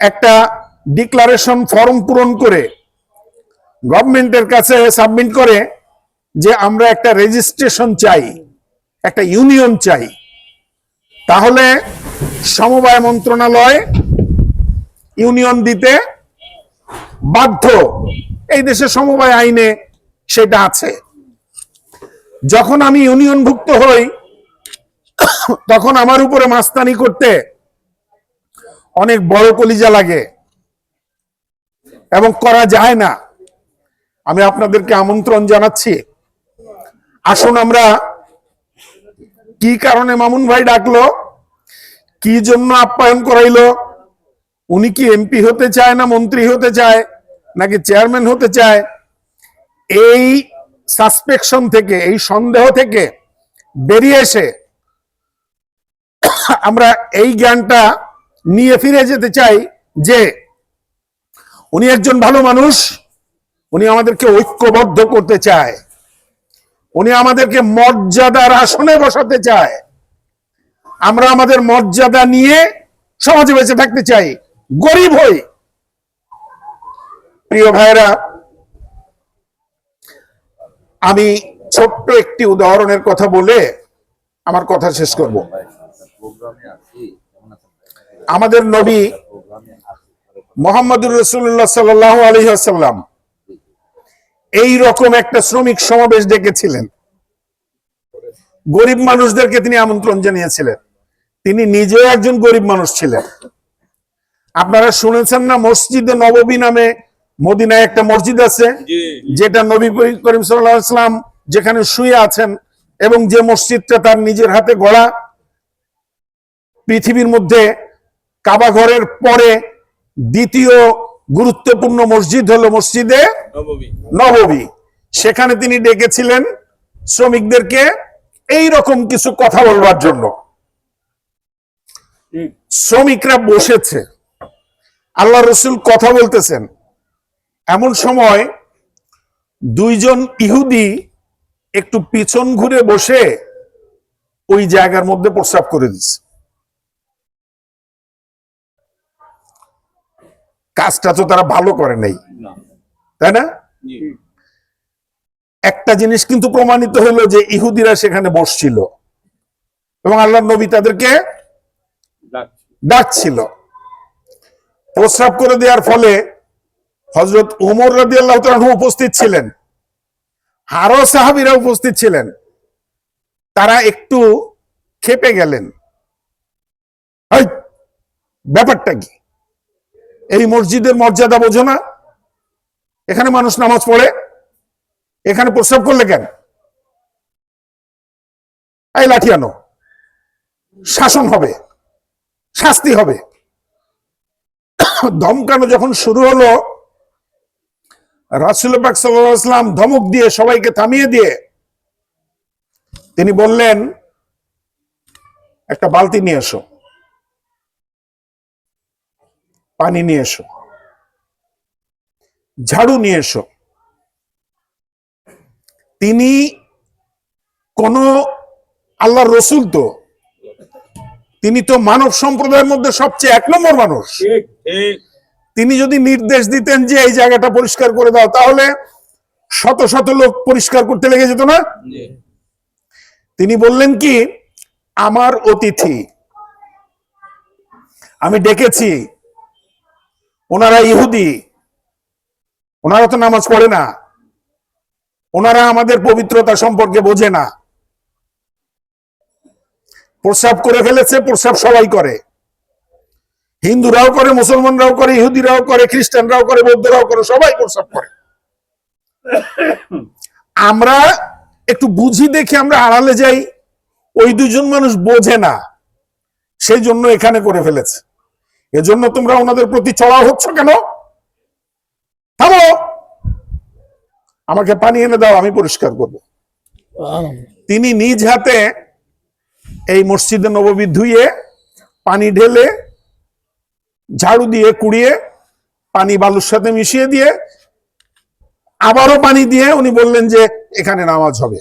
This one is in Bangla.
একটা ডিক্লারেশন ফর্ম পূরণ করে গভর্নমেন্টের কাছে সাবমিট করে যে আমরা একটা রেজিস্ট্রেশন চাই, একটা ইউনিয়ন চাই। তাহলে সমবায় মন্ত্রণালয় ইউনিয়ন দিতে বাধ্য। এই দেশে সমবায় আইনে সেটা আছে। যখন আমি ইউনিয়নভুক্ত হই, তখন আমার উপরে মাস্তানি করতে অনেক বড় কলিজা লাগে। এবং করা যায় না। আমি আপনাদেরকে আমন্ত্রণ জানাচ্ছি। আসুন আমরা কি কারণে মামুন ভাই ডাকলো? কি জন্য আপ্যায়ন করাইলো? উনি কি এমপি হতে চায় না মন্ত্রী হতে চায়, নাকি চেয়ারম্যান হতে চায়? এই সাসপেকশন থেকে, এই সন্দেহ থেকে বেরিয়ে এসে আমরা এই জ্ঞানটা নিয়ে ফিরে যেতে চাই যে উনি একজন ভালো মানুষ, উনি আমাদেরকে ঐক্যবদ্ধ করতে চায়, উনি আমাদেরকে মর্যাদার আসনে বসাতে চায়। আমরা আমাদের মর্যাদা নিয়ে সমাজে বেঁচে থাকতে চাই, গরিব হই। প্রিয় ভাইরা আমি ছোট্ট একটি উদাহরণের কথা বলে আমার কথা শেষ করব। আমাদের নবী মোহাম্মদুর রসুল্লাহ সাল্লাহ আলহিহাসাল্লাম এই রকম একটা শ্রমিক সমাবেশ ডেকেছিলেন। গরিব মানুষদেরকে তিনি আমন্ত্রণ জানিয়েছিলেন। তিনি নিজেও একজন গরিব মানুষ ছিলেন। আপনারা শুনেছেন না মসজিদে নববী নামে মদিনায় একটা মসজিদ আছে যেটা নবী করিম সাল্লাম যেখানে শুয়ে আছেন এবং যে মসজিদটা তার নিজের হাতে গড়া পৃথিবীর মধ্যে কাবা ঘরের পরে দ্বিতীয় গুরুত্বপূর্ণ মসজিদ হলো মসজিদে নববী সেখানে তিনি ডেকেছিলেন শ্রমিকদেরকে এই রকম কিছু কথা বলবার জন্য। শ্রমিকরা বসেছে। আল্লাহ রসুল কথা বলতেছেন। এমন সময় দুইজন ইহুদি একটু পিছন ঘুরে বসে ওই জায়গার মধ্যে প্রস্রাব করে দিচ্ছে। কাজটা তো তারা ভালো করে নাই। তাই না? একটা জিনিস কিন্তু প্রমাণিত হলো যে ইহুদিরা সেখানে বসছিল। এবং আল্লাহ নবী তাদেরকে ডাকছিল। প্রস্রাব করে দেওয়ার ফলে হজরত উমর রাজি আল্লাহ উপস্থিত ছিলেন। আরও সাহাবিরা উপস্থিত ছিলেন। তারা একটু খেপে গেলেন। ব্যাপারটা কি? এই মসজিদের মর্যাদা বোঝো না। এখানে মানুষ নামাজ পড়ে। এখানে প্রস্রাব করলে কেন? এই লাঠি আনো। শাসন হবে। শাস্তি হবে। ধমকানো যখন শুরু হলো, রাসুল পাক সাল্লাম ধমক দিয়ে সবাইকে থামিয়ে দিয়ে তিনি বললেন, একটা বালতি নিয়ে এসো। পানি নিয়ে এসো। ঝাড়ু নিয়ে এসো। তিনি কোন আল্লাহর রসুল তো তিনি তো মানব সম্প্রদায়ের মধ্যে সবচেয়ে এক নম্বর মানুষ। তিনি যদি নির্দেশ দিতেন যে এই জায়গাটা পরিষ্কার করে দাও তাহলে শত শত লোক পরিষ্কার করতে লেগে যেত না? তিনি বললেন কি আমার অতিথি আমি ডেকেছি ওনারা ইহুদি। ওনারা তো নামাজ পড়ে না। ওনারা আমাদের পবিত্রতা সম্পর্কে বোঝে না। প্রস্রাব করে ফেলেছে, প্রস্রাব সবাই করে। হিন্দুরাও করে, মুসলমানরাও করে, ইহুদিরাও করে, খ্রিস্টানরাও করে, বৌদ্ধরাও করে, সবাই প্রস্রাব করে। আমরা একটু বুঝি দেখে, আমরা আড়ালে যাই, ওই দুজন মানুষ বোঝে না। সেই জন্য এখানে করে ফেলেছে। এজন্য তোমরা ওনাদের প্রতি চড়াও হচ্ছ কেন? থামো! আমাকে পানি এনে দাও, আমি পরিষ্কার করব। তিনি নিজ হাতে এই মসজিদে নববী ধুয়ে, পানি ঢেলে, ঝাড়ু দিয়ে কুড়িয়ে, পানি বালুর সাথে মিশিয়ে দিয়ে, আবারও পানি দিয়ে উনি বললেন যে এখানে নামাজ হবে।